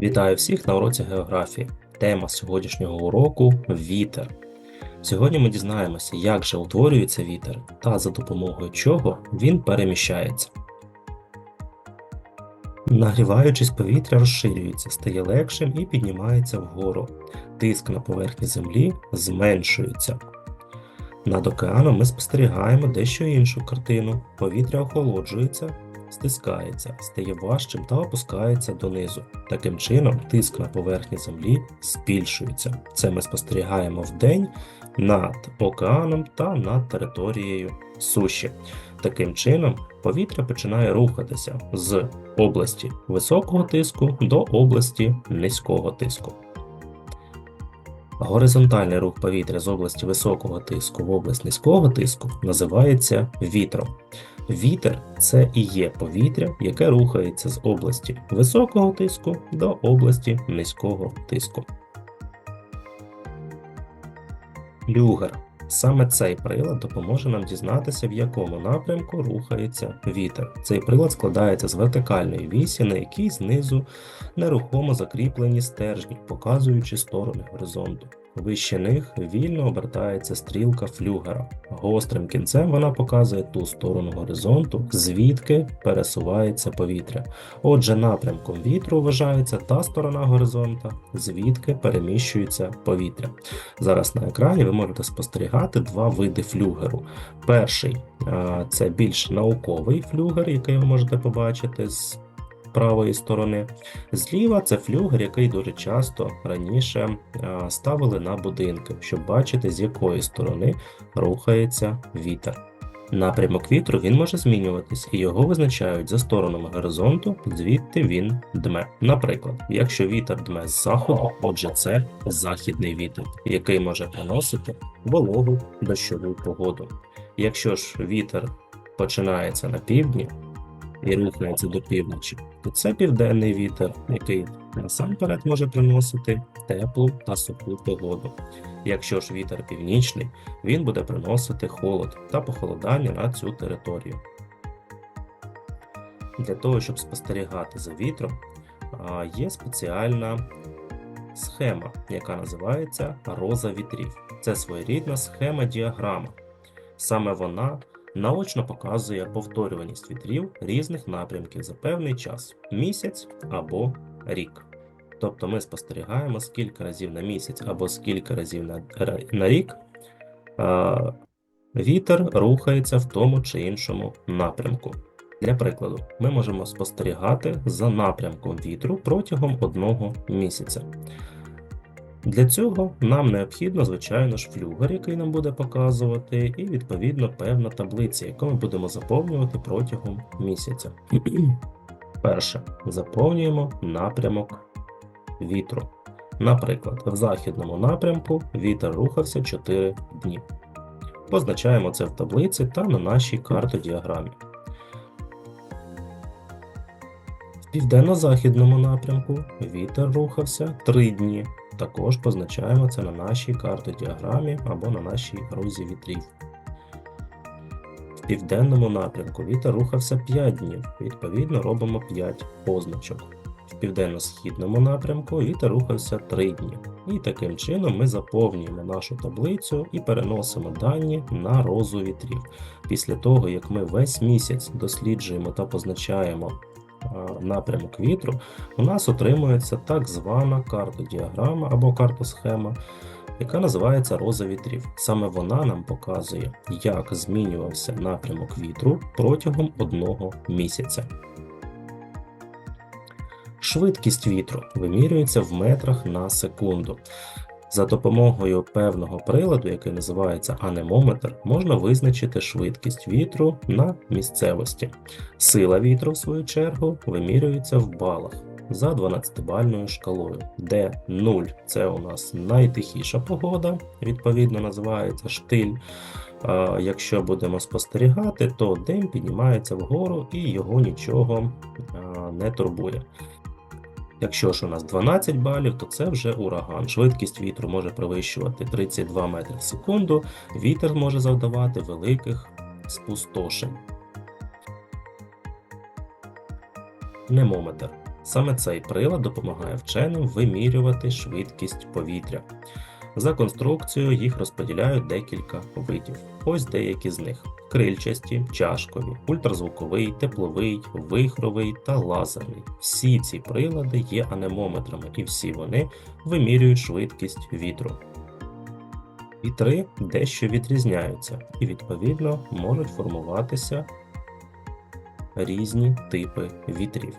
Вітаю всіх на уроці географії. Тема сьогоднішнього уроку вітер. Сьогодні ми дізнаємося, як же утворюється вітер та за допомогою чого він переміщається. Нагріваючись, повітря розширюється, стає легшим і піднімається вгору. Тиск на поверхні землі зменшується. Над океаном ми спостерігаємо дещо іншу картину. Повітря охолоджується, стискається, стає важчим та опускається донизу. Таким чином, тиск на поверхні землі збільшується. Це ми спостерігаємо вдень над океаном та над територією суші. Таким чином, повітря починає рухатися з області високого тиску до області низького тиску. Горизонтальний рух повітря з області високого тиску в область низького тиску називається вітром. Вітер це і є повітря, яке рухається з області високого тиску до області низького тиску. Люгер. Саме цей прилад допоможе нам дізнатися, в якому напрямку рухається вітер. Цей прилад складається з вертикальної вісі, на якій знизу нерухомо закріплені стержні, показуючи сторони горизонту. Вище них вільно обертається стрілка флюгера. Гострим кінцем вона показує ту сторону горизонту, звідки пересувається повітря. Отже, напрямком вітру вважається та сторона горизонта, звідки переміщується повітря. Зараз на екрані ви можете спостерігати два види флюгеру. Перший це більш науковий флюгер, який ви можете побачити з правої сторони. Зліва це флюгер, який дуже часто раніше ставили на будинки, щоб бачити, з якої сторони рухається вітер. Напрямок вітру він може змінюватись, і його визначають за сторонами горизонту, звідти він дме. Наприклад, якщо вітер дме з заходу, отже, це західний вітер, який може приносити вологу дощову погоду. Якщо ж вітер починається на півдні і рухається до півночі, то це південний вітер, який насамперед може приносити теплу та суху погоду. Якщо ж вітер північний, він буде приносити холод та похолодання на цю територію. Для того, щоб спостерігати за вітром, є спеціальна схема, яка називається роза вітрів. Це своєрідна схема діаграма. Саме вона наочно показує повторюваність вітрів різних напрямків за певний час місяць або рік. Тобто ми спостерігаємо скільки разів на місяць або скільки разів на, на рік а, вітер рухається в тому чи іншому напрямку. Для прикладу, ми можемо спостерігати за напрямком вітру протягом одного місяця. Для цього нам необхідно, звичайно ж, флюгер, який нам буде показувати, і відповідно певна таблиця, яку ми будемо заповнювати протягом місяця. Перше, заповнюємо напрямок вітру. Наприклад, в західному напрямку вітер рухався 4 дні. Позначаємо це в таблиці та на нашій картодіаграмі. В південно-західному напрямку вітер рухався 3 дні. Також позначаємо це на нашій картодіаграмі або на нашій розі вітрів. В південному напрямку вітер рухався 5 днів, відповідно робимо 5 позначок. В південно-східному напрямку вітер рухався 3 дні. І таким чином ми заповнюємо нашу таблицю і переносимо дані на розу вітрів. Після того, як ми весь місяць досліджуємо та позначаємо напрямок вітру, у нас отримується так звана картодіаграма або картосхема, яка називається роза вітрів. Саме вона нам показує, як змінювався напрямок вітру протягом одного місяця. Швидкість вітру вимірюється в метрах на секунду. За допомогою певного приладу, який називається анемометр, можна визначити швидкість вітру на місцевості. Сила вітру, в свою чергу, вимірюється в балах за 12-бальною шкалою, де 0 це у нас найтихіша погода, відповідно називається штиль. Якщо будемо спостерігати, то дим піднімається вгору і його нічого не турбує. Якщо ж у нас 12 балів, то це вже ураган. Швидкість вітру може перевищувати 32 метри в секунду, вітер може завдавати великих спустошень. Немометр Саме цей прилад допомагає вченим вимірювати швидкість повітря. За конструкцією їх розподіляють декілька видів. Ось деякі з них: крильчасті, чашкові, ультразвуковий, тепловий, вихровий та лазерний. Всі ці прилади є анемометрами, і всі вони вимірюють швидкість вітру. Вітри дещо відрізняються і, відповідно, можуть формуватися різні типи вітрів.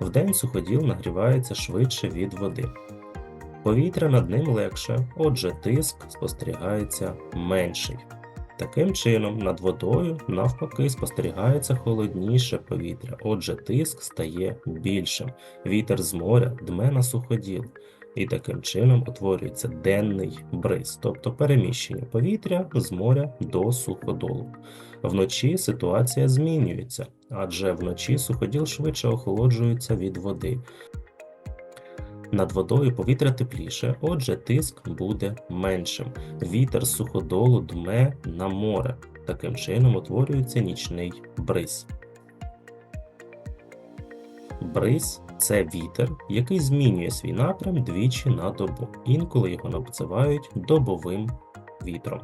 Вдень суходіл нагрівається швидше від води. Повітря над ним легше, отже, тиск спостерігається менший. Таким чином, над водою, навпаки, спостерігається холодніше повітря, отже, тиск стає більшим. Вітер з моря дме на суходіл, і таким чином утворюється денний бриз, тобто переміщення повітря з моря до суходолу. Вночі ситуація змінюється, адже вночі суходіл швидше охолоджується від води. Над водою повітря тепліше, отже, тиск буде меншим. Вітер суходолу дме на море. Таким чином утворюється нічний бриз. Бриз це вітер, який змінює свій напрям двічі на добу. Інколи його називають добовим вітром.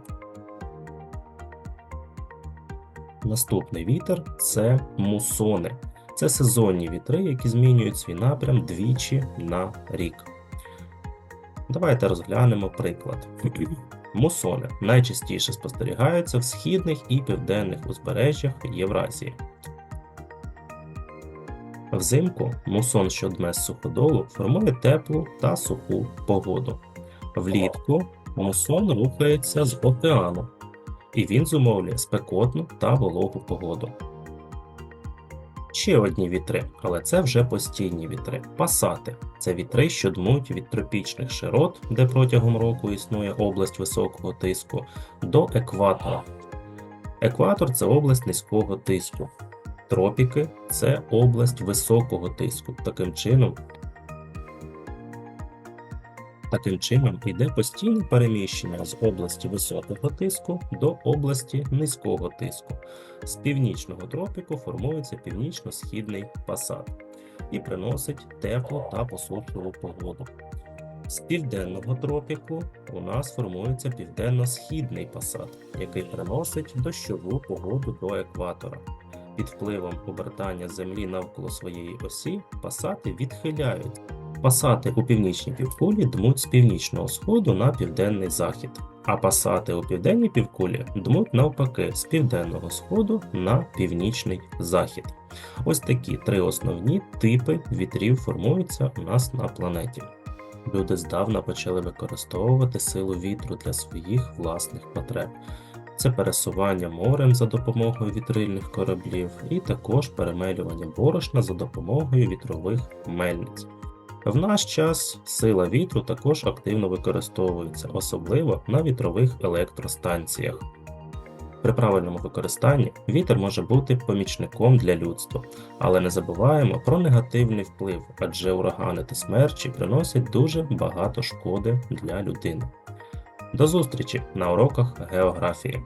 Наступний вітер це мусони. Це сезонні вітри, які змінюють свій напрям двічі на рік. Давайте розглянемо приклад. Мусони найчастіше спостерігаються в східних і південних узбережжях Євразії. Взимку мусон, що дме з суходолу, формує теплу та суху погоду. Влітку мусон рухається з океану, і він зумовлює спекотну та вологу погоду. Ще одні вітри, але це вже постійні вітри. Пасати це вітри, що дмуть від тропічних широт, де протягом року існує область високого тиску, до екватора. Екватор це область низького тиску. Тропіки це область високого тиску. Таким чином, Таким чином йде постійне переміщення з області високого тиску до області низького тиску. З північного тропіку формується північно-східний пасат і приносить теплу та посушливу погоду. З південного тропіку у нас формується південно-східний пасат, який приносить дощову погоду до екватора. Під впливом обертання Землі навколо своєї осі пасати відхиляють. Пасати у північній півкулі дмуть з північного сходу на південний захід, а пасати у південній півкулі дмуть навпаки з південного сходу на північний захід. Ось такі три основні типи вітрів формуються у нас на планеті. Люди здавна почали використовувати силу вітру для своїх власних потреб. Це пересування морем за допомогою вітрильних кораблів, і також перемелювання борошна за допомогою вітрових мельниць. В наш час сила вітру також активно використовується, особливо на вітрових електростанціях. При правильному використанні вітер може бути помічником для людства, але не забуваємо про негативний вплив, адже урагани та смерчі приносять дуже багато шкоди для людини. До зустрічі на уроках географії.